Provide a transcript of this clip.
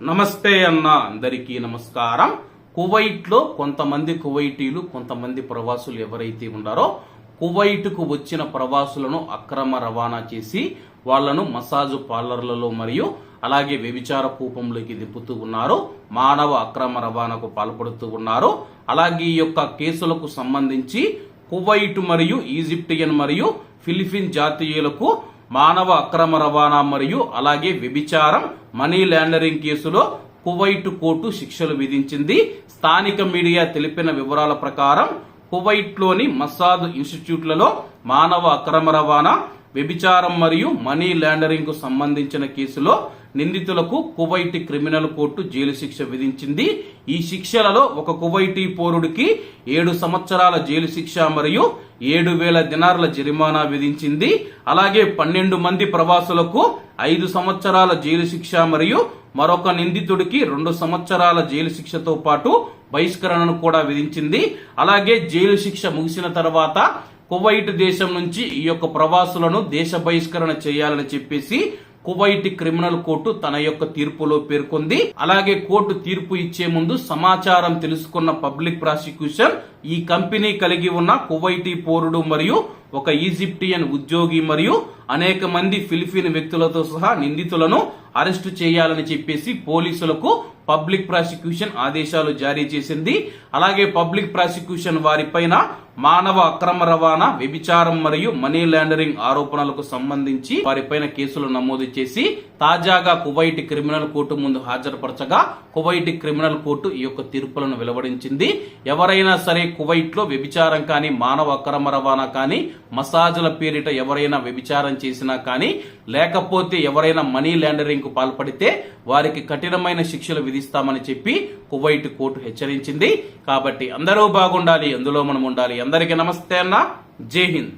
నమస్తే అన్న అందరికీ నమస్కారం. కువైట్లో కొంతమంది కువైటీలు కొంతమంది ప్రవాసులు ఎవరైతే ఉన్నారో కువైట్కు వచ్చిన ప్రవాసులను అక్రమ రవాణా చేసి వాళ్ళను మసాజ్ పార్లర్లలో మరియు అలాగే వ్యభిచార కూపంలోకి దిప్పుతూ ఉన్నారు. మానవ అక్రమ రవాణాకు పాల్పడుతూ ఉన్నారు. అలాగే ఈ యొక్క కేసులకు సంబంధించి కువైట్ మరియు ఈజిప్టియన్ మరియు ఫిలిపిన్ జాతీయులకు మానవ అక్రమ రవాణా మరియు అలాగే వ్యభిచారం మనీ లాండరింగ్ కేసులో కువైట్ కోర్టు శిక్షలు విధించింది. స్థానిక మీడియా తెలిపిన వివరాల ప్రకారం కువైట్లోని మసాద్ ఇన్స్టిట్యూట్లలో మానవ అక్రమ రవాణా వ్యభిచారం మరియు మనీ లాండరింగ్కు సంబంధించిన కేసులో నిందితులకు కువైట్ క్రిమినల్ కోర్టు జైలు శిక్ష విధించింది. ఈ శిక్షలలో ఒక కువైటీ పౌరుడికి ఏడు సంవత్సరాల జైలు శిక్ష మరియు ఏడు వేల దినార్ల జరిమానా విధించింది. అలాగే పన్నెండు మంది ప్రవాసులకు ఐదు సంవత్సరాల జైలు శిక్ష మరియు మరొక నిందితుడికి రెండు సంవత్సరాల జైలు శిక్షతో పాటు బహిష్కరణను కూడా విధించింది. అలాగే జైలు శిక్ష ముగిసిన తర్వాత కువైట్ దేశం నుంచి ఈ యొక్క ప్రవాసులను దేశ బహిష్కరణ చేయాలని చెప్పేసి కువైట్ క్రిమినల్ కోర్టు తన యొక్క తీర్పులో పేర్కొంది. అలాగే కోర్టు తీర్పు ఇచ్చే ముందు సమాచారం తెలుసుకున్న పబ్లిక్ ప్రాసిక్యూషన్ ఈ కంపెనీ కలిగి ఉన్న కువైటీ పౌరుడు మరియు ఒక ఈజిప్టియన్ ఉద్యోగి మరియు అనేక మంది ఫిలిపిన్ వ్యక్తులతో సహా నిందితులను అరెస్టు చేయాలని చెప్పేసి పోలీసులకు పబ్లిక్ ప్రాసిక్యూషన్ ఆదేశాలు జారీ చేసింది. అలాగే పబ్లిక్ ప్రాసిక్యూషన్ వారిపైన మానవ అక్రమ రవాణా వ్యభిచారం మరియు మనీ లాండరింగ్ ఆరోపణలకు సంబంధించి వారిపైన కేసులు నమోదు చేసి తాజాగా కువైట్ క్రిమినల్ కోర్టు ముందు హాజరుపరచగా కువైట్ క్రిమినల్ కోర్టు ఈ యొక్క తీర్పులను వెలువడించింది. ఎవరైనా సరే కువైట్లో వ్యభిచారం కానీ మానవ అక్రమ రవాణా కానీ మసాజుల పేరిట ఎవరైనా వ్యభిచారం చేసినా కానీ లేకపోతే ఎవరైనా మనీ లాండరింగ్కు పాల్పడితే వారికి కఠినమైన శిక్షలు విధిస్తామని చెప్పి కువైట్ కోర్టు హెచ్చరించింది. కాబట్టి అందరూ బాగుండాలి అందులో మనం ఉండాలి. అందరికీ నమస్తే అన్న. జై హింద్.